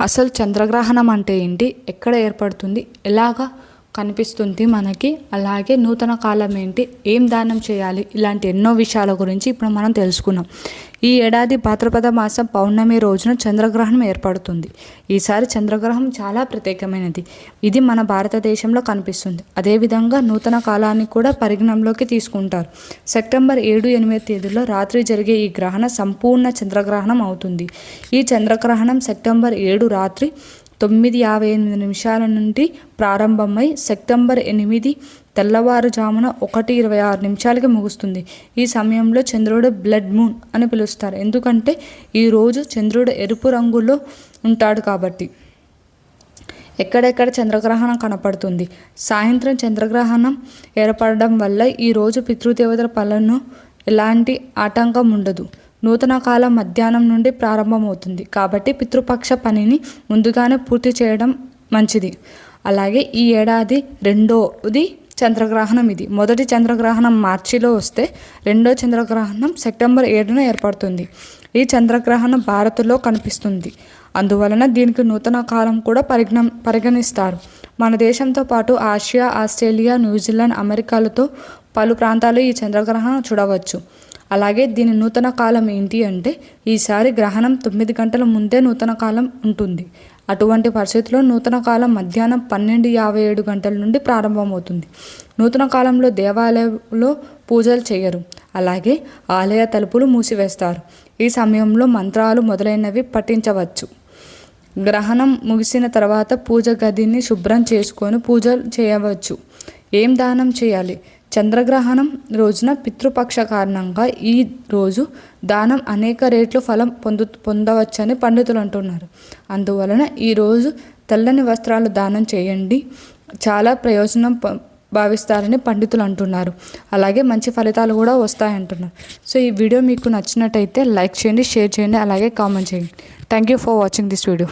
అసలు చంద్రగ్రహణం అంటే ఏంటి? ఎక్కడ ఏర్పడుతుంది? ఎలాగా కనిపిస్తుంది మనకి. అలాగే నూతన కాలం ఏంటి? ఏం దానం చేయాలి? ఇలాంటి ఎన్నో విషయాల గురించి ఇప్పుడు మనం తెలుసుకున్నాం. ఈ ఏడాది భాద్రపద మాసం పౌర్ణమి రోజున చంద్రగ్రహణం ఏర్పడుతుంది. ఈసారి చంద్రగ్రహణం చాలా ప్రత్యేకమైనది. ఇది మన భారతదేశంలో కనిపిస్తుంది. అదేవిధంగా నూతన కాలాన్ని కూడా పరిగణంలోకి తీసుకుంటారు. సెప్టెంబర్ ఏడు ఎనిమిది తేదీలో రాత్రి జరిగే ఈ గ్రహణ సంపూర్ణ చంద్రగ్రహణం అవుతుంది. ఈ చంద్రగ్రహణం సెప్టెంబర్ ఏడు రాత్రి తొమ్మిది యాభై ఎనిమిది నిమిషాల నుండి ప్రారంభమై సెప్టెంబర్ ఎనిమిది తెల్లవారుజామున ఒకటి ఇరవై ఆరు నిమిషాలకి ముగుస్తుంది. ఈ సమయంలో చంద్రుడు బ్లడ్ మూన్ అని పిలుస్తారు. ఎందుకంటే ఈరోజు చంద్రుడు ఎరుపు రంగులో ఉంటాడు కాబట్టి. ఎక్కడెక్కడ చంద్రగ్రహణం కనపడుతుంది? సాయంత్రం చంద్రగ్రహణం ఏర్పడడం వల్ల ఈరోజు పితృదేవతల పనులను ఎలాంటి ఆటంకం ఉండదు నూతన కాలం మధ్యాహ్నం నుండి ప్రారంభమవుతుంది. కాబట్టి పితృపక్ష పనిని ముందుగానే పూర్తి చేయడం మంచిది. అలాగే ఈ ఏడాది రెండోది చంద్రగ్రహణం ఇది. మొదటి చంద్రగ్రహణం మార్చిలో వస్తే రెండో చంద్రగ్రహణం సెప్టెంబర్ ఏడున ఏర్పడుతుంది. ఈ చంద్రగ్రహణం భారత్లో కనిపిస్తుంది. అందువలన దీనికి నూతన కాలం కూడా పరిగణ పరిగణిస్తారు. మన దేశంతో పాటు ఆసియా ఆస్ట్రేలియా న్యూజిలాండ్ అమెరికాలతో పలు ప్రాంతాలు ఈ చంద్రగ్రహణం చూడవచ్చు. అలాగే దీని నూతన కాలం ఏంటి అంటే ఈసారి గ్రహణం తొమ్మిది గంటల ముందే నూతన కాలం ఉంటుంది. అటువంటి పరిస్థితుల్లో నూతన కాలం మధ్యాహ్నం పన్నెండు యాభై ఏడు గంటల నుండి ప్రారంభమవుతుంది. నూతన కాలంలో దేవాలయంలో పూజలు చేయరు. అలాగే ఆలయ తలుపులు మూసివేస్తారు. ఈ సమయంలో మంత్రాలు మొదలైనవి పఠించవచ్చు. గ్రహణం ముగిసిన తర్వాత పూజ గదిని శుభ్రం చేసుకొని పూజలు చేయవచ్చు. ఏం దానం చేయాలి? చంద్రగ్రహణం రోజున పితృపక్ష కారణంగా ఈ రోజు దానం అనేక రేట్లు ఫలం పొందు పొందవచ్చని పండితులు అంటున్నారు. అందువలన ఈరోజు తెల్లని వస్త్రాలు దానం చేయండి. చాలా ప్రయోజనం భావిస్తారని పండితులు అంటున్నారు. అలాగే మంచి ఫలితాలు కూడా వస్తాయంటున్నారు. సో ఈ వీడియో మీకు నచ్చినట్టయితే లైక్ చేయండి షేర్ చేయండి అలాగే కామెంట్ చేయండి. Thank you for watching this video